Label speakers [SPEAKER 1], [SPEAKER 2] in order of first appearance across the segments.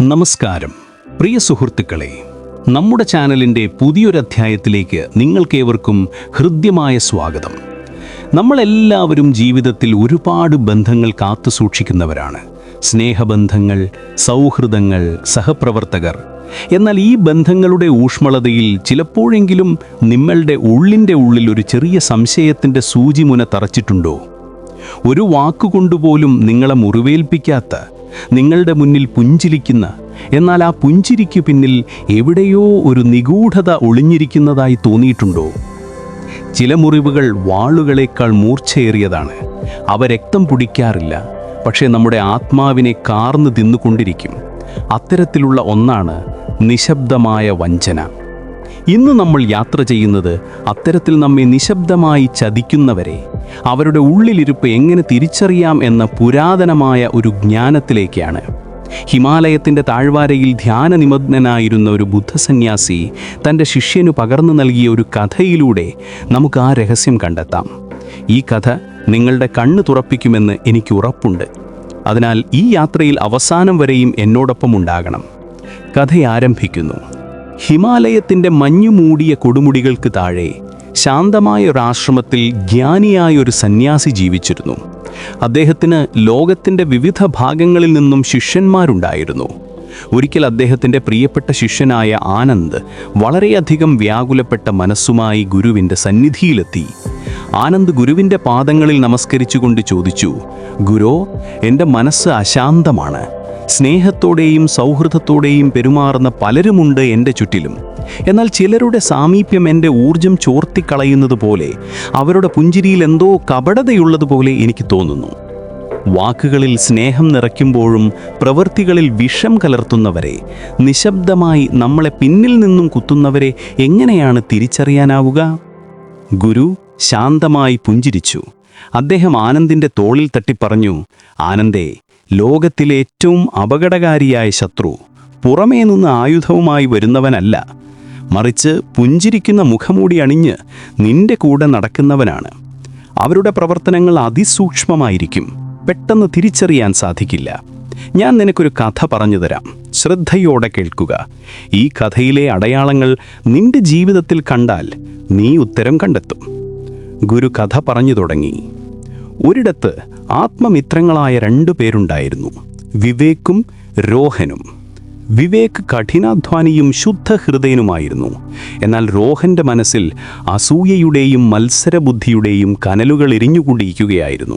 [SPEAKER 1] നമസ്കാരം. പ്രിയ സുഹൃത്തുക്കളെ നമ്മുടെ ചാനലിന്റെ പുതിയൊരധ്യായത്തിലേക്ക് നിങ്ങൾക്കേവർക്കും ഹൃദ്യമായ സ്വാഗതം. നമ്മളെല്ലാവരും ജീവിതത്തിൽ ഒരുപാട് ബന്ധങ്ങൾ കാത്തു സൂക്ഷിക്കുന്നവരാണ്. സ്നേഹബന്ധങ്ങൾ സൗഹൃദങ്ങൾ സഹപ്രവർത്തകർ. എന്നാൽ ഈ ബന്ധങ്ങളുടെ ഊഷ്മളതയിൽ ചിലപ്പോഴെങ്കിലും നിങ്ങളുടെ ഉള്ളിന്റെ ഉള്ളിൽ ഒരു ചെറിയ സംശയത്തിന്റെ സൂചിമുന തറച്ചിട്ടുണ്ടോ? ഒരു വാക്കുകൊണ്ടുപോലും നിങ്ങളെ മുറിവേൽപ്പിക്കാത്ത നിങ്ങളുടെ മുന്നിൽ പുഞ്ചിരിക്കുന്ന എന്നാൽ ആ പുഞ്ചിരിക്കു പിന്നിൽ എവിടെയോ ഒരു നിഗൂഢത ഒളിഞ്ഞിരിക്കുന്നതായി തോന്നിയിട്ടുണ്ടോ? ചില മുറിവുകൾ വാളുകളേക്കാൾ മൂർച്ചയേറിയതാണ്. അവ രക്തം പുടിക്കാറില്ല പക്ഷേ നമ്മുടെ ആത്മാവിനെ കാർന്നു തിന്നുകൊണ്ടിരിക്കും. അത്തരത്തിലുള്ള ഒന്നാണ് നിശബ്ദമായ വഞ്ചന. ഇന്ന് നമ്മൾ യാത്ര ചെയ്യുന്നത് അത്തരത്തിൽ നമ്മെ നിശബ്ദമായി ചതിക്കുന്നവരെ അവരുടെ ഉള്ളിലിരുപ്പ് എങ്ങനെ തിരിച്ചറിയാം എന്ന പുരാതനമായ ഒരു ജ്ഞാനത്തിലേക്കാണ്. ഹിമാലയത്തിന്റെ താഴ്വാരയിൽ ധ്യാന ധ്യാനനിമഗ്നനായിരുന്ന ഒരു ബുദ്ധസന്യാസി തന്റെ ശിഷ്യനു പകർന്നു നൽകിയ ഒരു കഥയിലൂടെ നമുക്ക് ആ രഹസ്യം കണ്ടെത്താം. ഈ കഥ നിങ്ങളുടെ കണ്ണ് തുറപ്പിക്കുമെന്ന് എനിക്ക് ഉറപ്പുണ്ട്. അതിനാൽ ഈ യാത്രയിൽ അവസാനം വരെയും എന്നോടൊപ്പം ഉണ്ടാകണം. കഥ ആരംഭിക്കുന്നു ഹിമാലയത്തിന്റെ മഞ്ഞുമൂടിയ കൊടുമുടികൾക്ക് താഴെ ശാന്തമായ ഒരാശ്രമത്തിൽ ജ്ഞാനിയായ ഒരു സന്യാസി ജീവിച്ചിരുന്നു. അദ്ദേഹത്തിന് ലോകത്തിന്റെ വിവിധ ഭാഗങ്ങളിൽ നിന്നും ശിഷ്യന്മാരുണ്ടായിരുന്നു. ഒരിക്കൽ അദ്ദേഹത്തിന്റെ പ്രിയപ്പെട്ട ശിഷ്യനായ ആനന്ദ് വളരെയധികം വ്യാകുലപ്പെട്ട മനസ്സുമായി ഗുരുവിന്റെ സന്നിധിയിലെത്തി. ആനന്ദ് ഗുരുവിന്റെ പാദങ്ങളിൽ നമസ്കരിച്ചുകൊണ്ട് ചോദിച്ചു ഗുരോ എന്റെ മനസ്സ് അശാന്തമാണ്. സ്നേഹത്തോടെയും സൗഹൃദത്തോടെയും പെരുമാറുന്ന പലരുമുണ്ട് എന്റെ ചുറ്റിലും. എന്നാൽ ചിലരുടെ സാമീപ്യം എന്റെ ഊർജം ചോർത്തിക്കളയുന്നത് പോലെ അവരുടെ പുഞ്ചിരിയിൽ എന്തോ കപടതയുള്ളതുപോലെ എനിക്ക് തോന്നുന്നു. വാക്കുകളിൽ സ്നേഹം നിറയ്ക്കുമ്പോഴും പ്രവൃത്തികളിൽ വിഷം കലർത്തുന്നവരെ നിശബ്ദമായി നമ്മളെ പിന്നിൽ നിന്നും കുത്തുന്നവരെ എങ്ങനെയാണ് തിരിച്ചറിയാനാവുക? ഗുരു ശാന്തമായി പുഞ്ചിരിച്ചു. അദ്ദേഹം ആനന്ദിന്റെ തോളിൽ തട്ടിപ്പറഞ്ഞു ആനന്ദേ ലോകത്തിലെ ഏറ്റവും അപകടകാരിയായ ശത്രു പുറമേ നിന്ന് ആയുധവുമായി വരുന്നവനല്ല. മറിച്ച് പുഞ്ചിരിക്കുന്ന മുഖമൂടി അണിഞ്ഞ് നിന്റെ കൂടെ നടക്കുന്നവനാണ്. അവരുടെ പ്രവർത്തനങ്ങൾ അതിസൂക്ഷ്മമായിരിക്കും. പെട്ടെന്ന് തിരിച്ചറിയാൻ സാധിക്കില്ല. ഞാൻ നിനക്കൊരു കഥ പറഞ്ഞു തരാം. ശ്രദ്ധയോടെ കേൾക്കുക. ഈ കഥയിലെ അടയാളങ്ങൾ നിന്റെ ജീവിതത്തിൽ കണ്ടാൽ നീ ഉത്തരം കണ്ടെത്തും. ഗുരു കഥ പറഞ്ഞു തുടങ്ങി. ഒരിടത്ത് ആത്മമിത്രങ്ങളായ രണ്ടു പേരുണ്ടായിരുന്നു. വിവേക്കും രോഹനും. വിവേക് കഠിനാധ്വാനിയും ശുദ്ധഹൃദയനുമായിരുന്നു. എന്നാൽ രോഹന്റെ മനസ്സിൽ അസൂയയുടെയും മത്സരബുദ്ധിയുടെയും കനലുകൾ എരിഞ്ഞുകൊണ്ടിരിക്കുകയായിരുന്നു.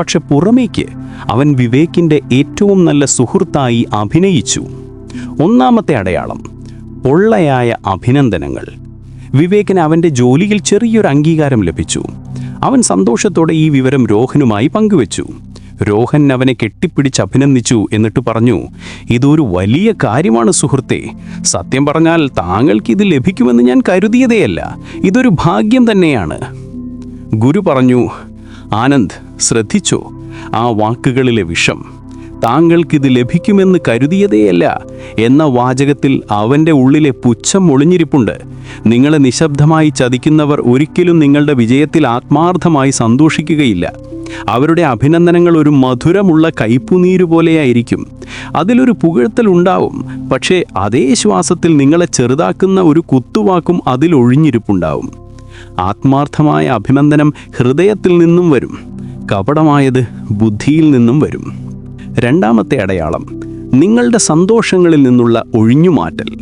[SPEAKER 1] പക്ഷെ പുറമേക്ക് അവൻ വിവേക്കിന്റെ ഏറ്റവും നല്ല സുഹൃത്തായി അഭിനയിച്ചു. ഒന്നാമത്തെ അടയാളം പൊള്ളയായ അഭിനന്ദനങ്ങൾ. വിവേകിന് അവന്റെ ജോലിയിൽ ചെറിയൊരു അംഗീകാരം ലഭിച്ചു. അവൻ സന്തോഷത്തോടെ ഈ വിവരം രോഹനുമായി പങ്കുവച്ചു. രോഹൻ അവനെ കെട്ടിപ്പിടിച്ച് അഭിനന്ദിച്ചു എന്നിട്ട് പറഞ്ഞു ഇതൊരു വലിയ കാര്യമാണ് സുഹൃത്തെ. സത്യം പറഞ്ഞാൽ താങ്കൾക്ക് ഇത് ലഭിക്കുമെന്ന് ഞാൻ കരുതിയതേയല്ല. ഇതൊരു ഭാഗ്യം തന്നെയാണ്. ഗുരു പറഞ്ഞു ആനന്ദ് ശ്രദ്ധിച്ചോ? ആ വാക്കുകളിലെ വിഷം താങ്കൾക്കിത് ലഭിക്കുമെന്ന് കരുതിയതേയല്ല. എന്ന വാചകത്തിൽ അവന്റെ ഉള്ളിലെ പുച്ഛം ഒളിഞ്ഞിരിപ്പുണ്ട്. നിങ്ങളെ നിശബ്ദമായി ചതിക്കുന്നവർ ഒരിക്കലും നിങ്ങളുടെ വിജയത്തിൽ ആത്മാർത്ഥമായി സന്തോഷിക്കുകയില്ല. അവരുടെ അഭിനന്ദനങ്ങൾ ഒരു മധുരമുള്ള കയ്പുനീരു പോലെയായിരിക്കും. അതിലൊരു പുകഴ്ത്തൽ ഉണ്ടാവും. പക്ഷേ അതേ ശ്വാസത്തിൽ നിങ്ങളെ ചെറുതാക്കുന്ന ഒരു കുത്തുവാക്കും അതിൽ ഒഴിഞ്ഞിരിപ്പുണ്ടാവും. ആത്മാർത്ഥമായ അഭിനന്ദനം ഹൃദയത്തിൽ നിന്നും വരും. കപടമായത് ബുദ്ധിയിൽ നിന്നും വരും. രണ്ടാമത്തെ അടയാളം നിങ്ങളുടെ സന്തോഷങ്ങളിൽ നിന്നുള്ള ഒഴിഞ്ഞുമാറ്റൽ.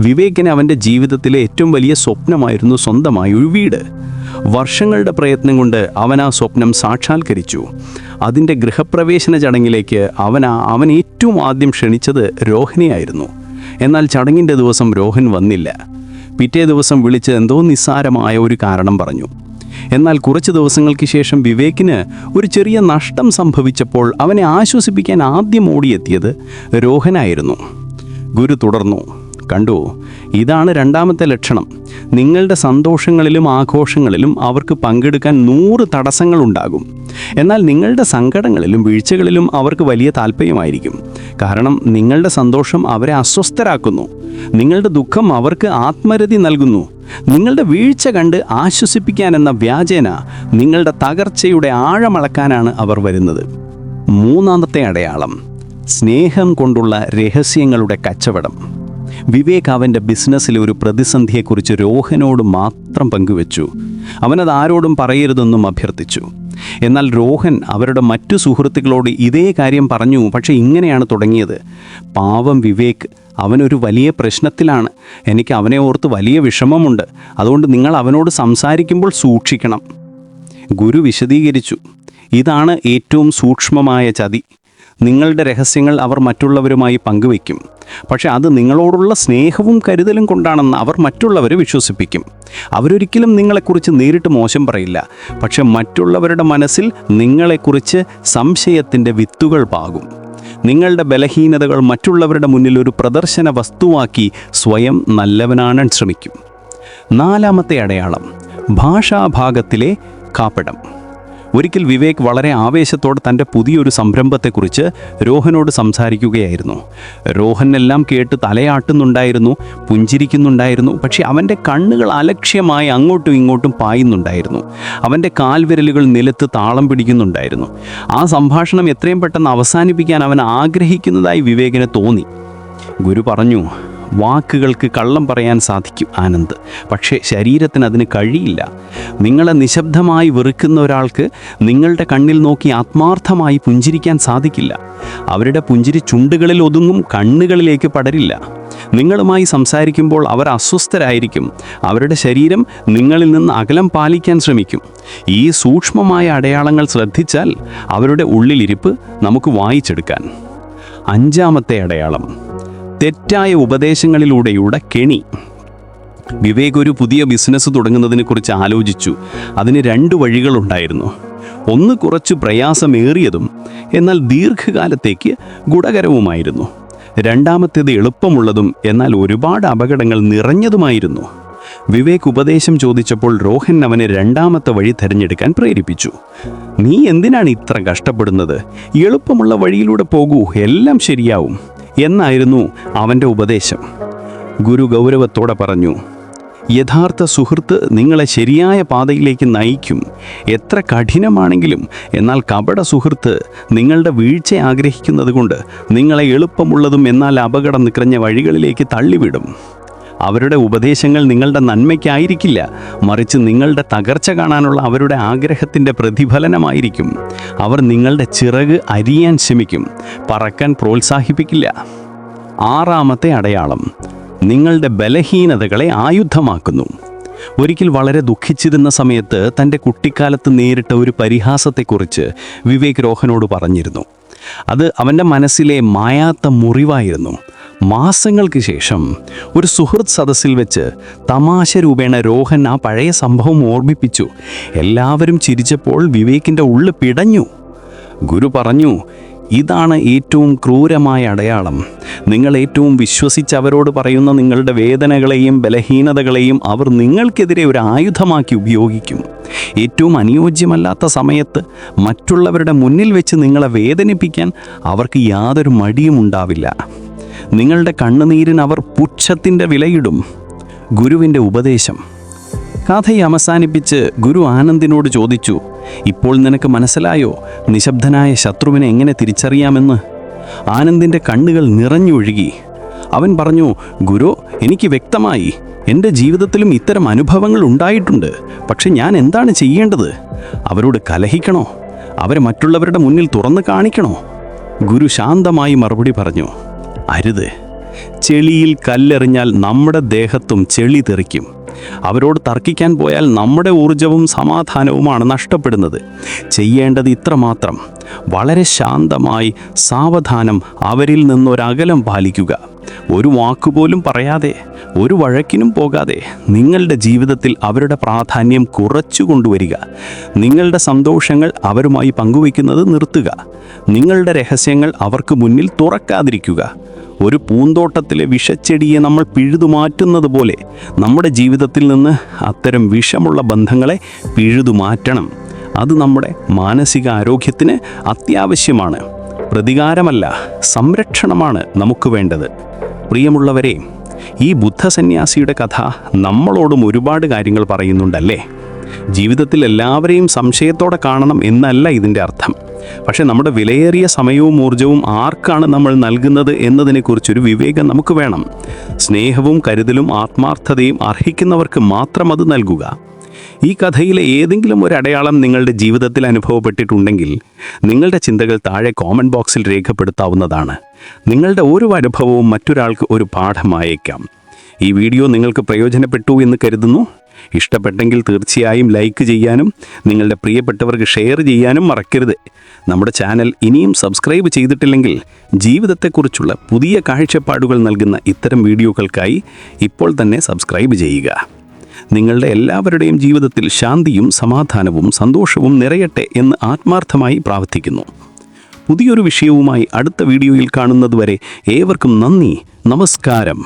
[SPEAKER 1] വിവേകിന് അവന്റെ ജീവിതത്തിലെ ഏറ്റവും വലിയ സ്വപ്നമായിരുന്നു സ്വന്തമായി ഒരു വീട്. വർഷങ്ങളുടെ പ്രയത്നം കൊണ്ട് അവൻ ആ സ്വപ്നം സാക്ഷാത്കരിച്ചു. അതിന്റെ ഗൃഹപ്രവേശന ചടങ്ങിലേക്ക് അവൻ അവൻ ഏറ്റവും ആദ്യം ക്ഷണിച്ചത് രോഹിണിയായിരുന്നു. എന്നാൽ ചടങ്ങിന്റെ ദിവസം രോഹൻ വന്നില്ല. പിറ്റേ ദിവസം വിളിച്ച് എന്തോ നിസ്സാരമായ ഒരു കാരണം പറഞ്ഞു. എന്നാൽ കുറച്ച് ദിവസങ്ങൾക്ക് ശേഷം വിവേകിന് ഒരു ചെറിയ നഷ്ടം സംഭവിച്ചപ്പോൾ അവനെ ആശ്വസിപ്പിക്കാൻ ആദ്യം ഓടിയെത്തിയത് രോഹനായിരുന്നു. ഗുരു തുടർന്നു. കണ്ടു. ഇതാണ് രണ്ടാമത്തെ ലക്ഷണം. നിങ്ങളുടെ സന്തോഷങ്ങളിലും ആഘോഷങ്ങളിലും അവർക്ക് പങ്കെടുക്കാൻ നൂറ് തടസ്സങ്ങളുണ്ടാകും എന്നാൽ നിങ്ങളുടെ സങ്കടങ്ങളിലും വീഴ്ചകളിലും അവർക്ക് വലിയ താല്പര്യമായിരിക്കും. കാരണം നിങ്ങളുടെ സന്തോഷം അവരെ അസ്വസ്ഥരാക്കുന്നു. നിങ്ങളുടെ ദുഃഖം അവർക്ക് ആത്മരതി നൽകുന്നു. നിങ്ങളുടെ വീഴ്ച കണ്ട് ആശ്വസിപ്പിക്കാൻ എന്ന വ്യാജേന നിങ്ങളുടെ തകർച്ചയുടെ ആഴമളക്കാനാണ് അവർ വരുന്നത്. മൂന്നാമത്തെ അടയാളം. സ്നേഹം കൊണ്ടുള്ള രഹസ്യങ്ങളുടെ കച്ചവടം. വിവേക് അവന്റെ ബിസിനസ്സിലെ ഒരു പ്രതിസന്ധിയെക്കുറിച്ച് രോഹനോട് മാത്രം പങ്കുവച്ചു. അവനത് ആരോടും പറയരുതെന്നും അഭ്യർത്ഥിച്ചു. എന്നാൽ രോഹൻ അവരുടെ മറ്റു സുഹൃത്തുക്കളോട് ഇതേ കാര്യം പറഞ്ഞു പക്ഷേ ഇങ്ങനെയാണ് തുടങ്ങിയത്. പാവം വിവേക് അവനൊരു വലിയ പ്രശ്നത്തിലാണ്. എനിക്ക് അവനെ ഓർത്ത് വലിയ വിഷമമുണ്ട്. അതുകൊണ്ട് നിങ്ങൾ അവനോട് സംസാരിക്കുമ്പോൾ സൂക്ഷിക്കണം. ഗുരു വിശദീകരിച്ചു. ഇതാണ് ഏറ്റവും സൂക്ഷ്മമായ ചതി. നിങ്ങളുടെ രഹസ്യങ്ങൾ അവർ മറ്റുള്ളവരുമായി പങ്കുവയ്ക്കും. പക്ഷെ അത് നിങ്ങളോടുള്ള സ്നേഹവും കരുതലും കൊണ്ടാണെന്ന് അവർ മറ്റുള്ളവരെ വിശ്വസിപ്പിക്കും. അവരൊരിക്കലും നിങ്ങളെക്കുറിച്ച് നേരിട്ട് മോശം പറയില്ല. പക്ഷെ മറ്റുള്ളവരുടെ മനസ്സിൽ നിങ്ങളെക്കുറിച്ച് സംശയത്തിന്റെ വിത്തുകൾ പാകും. നിങ്ങളുടെ ബലഹീനതകൾ മറ്റുള്ളവരുടെ മുന്നിൽ ഒരു പ്രദർശന വസ്തുവാക്കി സ്വയം നല്ലവനാണെന്ന് ശ്രമിക്കും. നാലാമത്തെ അടയാളം ഭാഷാഭാഗത്തിലെ കാപ്പടം. ഒരിക്കൽ വിവേക് വളരെ ആവേശത്തോടെ തന്റെ പുതിയൊരു സംരംഭത്തെക്കുറിച്ച് രോഹനോട് സംസാരിക്കുകയായിരുന്നു. രോഹൻ എല്ലാം കേട്ട് തലയാട്ടുന്നുണ്ടായിരുന്നു പുഞ്ചിരിക്കുന്നുണ്ടായിരുന്നു പക്ഷേ അവന്റെ കണ്ണുകൾ അലക്ഷ്യമായി അങ്ങോട്ടും ഇങ്ങോട്ടും പായുന്നുണ്ടായിരുന്നു. അവന്റെ കാൽവിരലുകൾ നിലത്ത് താളം പിടിക്കുന്നുണ്ടായിരുന്നു. ആ സംഭാഷണം എത്രയും പെട്ടെന്ന് അവസാനിപ്പിക്കാൻ അവൻ ആഗ്രഹിക്കുന്നതായി വിവേകിന് തോന്നി. ഗുരു പറഞ്ഞു വാക്കുകൾക്ക് കള്ളം പറയാൻ സാധിക്കും ആനന്ദ്. പക്ഷേ ശരീരത്തിന് അതിന് കഴിയില്ല. നിങ്ങളെ നിശബ്ദമായി വെറുക്കുന്ന ഒരാൾക്ക് നിങ്ങളുടെ കണ്ണിൽ നോക്കി ആത്മാർത്ഥമായി പുഞ്ചിരിക്കാൻ സാധിക്കില്ല. അവരുടെ പുഞ്ചിരി ചുണ്ടുകളിൽ ഒതുങ്ങും കണ്ണുകളിലേക്ക് പടരില്ല. നിങ്ങളുമായി സംസാരിക്കുമ്പോൾ അവർ അസ്വസ്ഥരായിരിക്കും. അവരുടെ ശരീരം നിങ്ങളിൽ നിന്ന് അകലം പാലിക്കാൻ ശ്രമിക്കും. ഈ സൂക്ഷ്മമായ അടയാളങ്ങൾ ശ്രദ്ധിച്ചാൽ അവരുടെ ഉള്ളിലിരിപ്പ് നമുക്ക് വായിച്ചെടുക്കാൻ. അഞ്ചാമത്തെ അടയാളം. തെറ്റായ ഉപദേശങ്ങളിലൂടെയുള്ള കെണി. വിവേക് ഒരു പുതിയ ബിസിനസ് തുടങ്ങുന്നതിനെക്കുറിച്ച് ആലോചിച്ചു. അതിന് രണ്ട് വഴികളുണ്ടായിരുന്നു. ഒന്ന് കുറച്ച് പ്രയാസമേറിയതും എന്നാൽ ദീർഘകാലത്തേക്ക് ഗുണകരവുമായിരുന്നു. രണ്ടാമത്തേത് എളുപ്പമുള്ളതും എന്നാൽ ഒരുപാട് അപകടങ്ങൾ നിറഞ്ഞതുമായിരുന്നു. വിവേക് ഉപദേശം ചോദിച്ചപ്പോൾ രോഹൻ അവനെ രണ്ടാമത്തെ വഴി തിരഞ്ഞെടുക്കാൻ പ്രേരിപ്പിച്ചു. നീ എന്തിനാണ് ഇത്ര കഷ്ടപ്പെടുന്നത്? എളുപ്പമുള്ള വഴിയിലൂടെ പോകൂ എല്ലാം ശരിയാവും. എന്നായിരുന്നു അവന്റെ ഉപദേശം. ഗുരു ഗൗരവത്തോടെ പറഞ്ഞു യഥാർത്ഥ സുഹൃത്ത് നിങ്ങളെ ശരിയായ പാതയിലേക്ക് നയിക്കും. എത്ര കഠിനമാണെങ്കിലും എന്നാൽ കപട സുഹൃത്ത് നിങ്ങളുടെ വീഴ്ച ആഗ്രഹിക്കുന്നത് കൊണ്ട് നിങ്ങളെ എളുപ്പമുള്ളതും എന്നാൽ അപകടം നിറഞ്ഞ വഴികളിലേക്ക് തള്ളിവിടും. അവരുടെ ഉപദേശങ്ങൾ നിങ്ങളുടെ നന്മയ്ക്കായിരിക്കില്ല. മറിച്ച് നിങ്ങളുടെ തകർച്ച കാണാനുള്ള അവരുടെ ആഗ്രഹത്തിന്റെ പ്രതിഫലനമായിരിക്കും. അവർ നിങ്ങളുടെ ചിറക് അരിയാൻ ശ്രമിക്കും. പറക്കാൻ പ്രോത്സാഹിപ്പിക്കില്ല. ആറാമത്തെ അടയാളം. നിങ്ങളുടെ ബലഹീനതകളെ ആയുധമാക്കുന്നു. ഒരിക്കൽ വളരെ ദുഃഖിച്ചിരുന്ന സമയത്ത് തന്റെ കുട്ടിക്കാലത്ത് നേരിട്ട ഒരു പരിഹാസത്തെക്കുറിച്ച് വിവേക് രോഹനോട് പറഞ്ഞിരുന്നു. അത് അവന്റെ മനസ്സിലെ മായാത്ത മുറിവായിരുന്നു. മാസങ്ങൾക്ക് ശേഷം ഒരു സുഹൃത്ത് സദസ്സിൽ വെച്ച് തമാശ രൂപേണ രോഹൻ ആ പഴയ സംഭവം ഓർമ്മിപ്പിച്ചു. എല്ലാവരും ചിരിച്ചപ്പോൾ വിവേകിന്റെ ഉള്ളു പിടഞ്ഞു. ഗുരു പറഞ്ഞു ഇതാണ് ഏറ്റവും ക്രൂരമായ അടയാളം. നിങ്ങൾ ഏറ്റവും വിശ്വസിച്ച് അവരോട് പറയുന്ന നിങ്ങളുടെ വേദനകളെയും ബലഹീനതകളെയും അവർ നിങ്ങൾക്കെതിരെ ഒരു ആയുധമാക്കി ഉപയോഗിക്കും. ഏറ്റവും അനുയോജ്യമല്ലാത്ത സമയത്ത് മറ്റുള്ളവരുടെ മുന്നിൽ വെച്ച് നിങ്ങളെ വേദനിപ്പിക്കാൻ അവർക്ക് യാതൊരു മടിയും ഉണ്ടാവില്ല നിങ്ങളുടെ കണ്ണുനീരിന് അവർ പുച്ഛത്തിന്റെ വിലയിടും. ഗുരുവിന്റെ ഉപദേശം. കഥയെ അവസാനിപ്പിച്ച് ഗുരു ആനന്ദിനോട് ചോദിച്ചു ഇപ്പോൾ നിനക്ക് മനസ്സിലായോ നിശബ്ദനായ ശത്രുവിനെ എങ്ങനെ തിരിച്ചറിയാമെന്ന്? ആനന്ദിന്റെ കണ്ണുകൾ നിറഞ്ഞൊഴുകി. അവൻ പറഞ്ഞു ഗുരു എനിക്ക് വ്യക്തമായി എന്റെ ജീവിതത്തിലും ഇത്തരം അനുഭവങ്ങൾ ഉണ്ടായിട്ടുണ്ട്. പക്ഷെ ഞാൻ എന്താണ് ചെയ്യേണ്ടത്? അവരോട് കലഹിക്കണോ? അവരെ മറ്റുള്ളവരുടെ മുന്നിൽ തുറന്നു കാണിക്കണോ? ഗുരു ശാന്തമായി മറുപടി പറഞ്ഞു അരുത്. ചെളിയിൽ കല്ലെറിഞ്ഞാൽ നമ്മുടെ ദേഹത്തും ചെളി തെറിക്കും. അവരോട് തർക്കിക്കാൻ പോയാൽ നമ്മുടെ ഊർജവും സമാധാനവുമാണ് നഷ്ടപ്പെടുന്നത്. ചെയ്യേണ്ടത് ഇത്രമാത്രം. വളരെ ശാന്തമായി സാവധാനം അവരിൽ നിന്നൊരകലം പാലിക്കുക. ഒരു വാക്കുപോലും പറയാതെ ഒരു വഴക്കിനും പോകാതെ നിങ്ങളുടെ ജീവിതത്തിൽ അവരുടെ പ്രാധാന്യം കുറച്ചു കൊണ്ടുവരിക. നിങ്ങളുടെ സന്തോഷങ്ങൾ അവരുമായി പങ്കുവയ്ക്കുന്നത് നിർത്തുക. നിങ്ങളുടെ രഹസ്യങ്ങൾ അവർക്ക് മുന്നിൽ തുറക്കാതിരിക്കുക. ഒരു പൂന്തോട്ടത്തിലെ വിഷച്ചെടിയെ നമ്മൾ പിഴുതുമാറ്റുന്നത് പോലെ നമ്മുടെ ജീവിതത്തിൽ നിന്ന് അത്തരം വിഷമുള്ള ബന്ധങ്ങളെ പിഴുതുമാറ്റണം. അത് നമ്മുടെ മാനസിക ആരോഗ്യത്തിന് അത്യാവശ്യമാണ്. പ്രതികാരമല്ല സംരക്ഷണമാണ് നമുക്ക് വേണ്ടത്. പ്രിയമുള്ളവരെ ഈ ബുദ്ധസന്യാസിയുടെ കഥ നമ്മളോടും ഒരുപാട് കാര്യങ്ങൾ പറയുന്നുണ്ടല്ലേ? ജീവിതത്തിൽ എല്ലാവരെയും സംശയത്തോടെ കാണണം എന്നല്ല ഇതിന്റെ അർത്ഥം. പക്ഷേ നമ്മുടെ വിലയേറിയ സമയവും ഊർജവും ആർക്കാണ് നമ്മൾ നൽകുന്നത് എന്നതിനെക്കുറിച്ചൊരു വിവേകം നമുക്ക് വേണം. സ്നേഹവും കരുതലും ആത്മാർത്ഥതയും അർഹിക്കുന്നവർക്ക് മാത്രം അത് നൽകുക. ഈ കഥയിലെ ഏതെങ്കിലും ഒരു അടയാളം നിങ്ങളുടെ ജീവിതത്തിൽ അനുഭവപ്പെട്ടിട്ടുണ്ടെങ്കിൽ നിങ്ങളുടെ ചിന്തകൾ താഴെ കോമൺ ബോക്സിൽ രേഖപ്പെടുത്താവുന്നതാണ്. നിങ്ങളുടെ ഓരോ അനുഭവവും മറ്റൊരാൾക്ക് ഒരു പാഠമായേക്കാം ഈ വീഡിയോ നിങ്ങൾക്ക് പ്രയോജനപ്പെട്ടു എന്ന് കരുതുന്നു. ഇഷ്ടപ്പെട്ടെങ്കിൽ തീർച്ചയായും ലൈക്ക് ചെയ്യാനും നിങ്ങളുടെ പ്രിയപ്പെട്ടവർക്ക് ഷെയർ ചെയ്യാനും മറക്കരുത്. നമ്മുടെ ചാനൽ ഇനിയും സബ്സ്ക്രൈബ് ചെയ്തിട്ടില്ലെങ്കിൽ ജീവിതത്തെക്കുറിച്ചുള്ള പുതിയ കാഴ്ചപ്പാടുകൾ നൽകുന്ന ഇത്തരം വീഡിയോകൾക്കായി ഇപ്പോൾ തന്നെ സബ്സ്ക്രൈബ് ചെയ്യുക. നിങ്ങളുടെ എല്ലാവരുടെയും ജീവിതത്തിൽ ശാന്തിയും സമാധാനവും സന്തോഷവും നിറയട്ടെ എന്ന് ആത്മാർത്ഥമായി പ്രാർത്ഥിക്കുന്നു. പുതിയൊരു വിഷയവുമായി അടുത്ത വീഡിയോയിൽ കാണുന്നതുവരെ ഏവർക്കും നന്ദി നമസ്കാരം.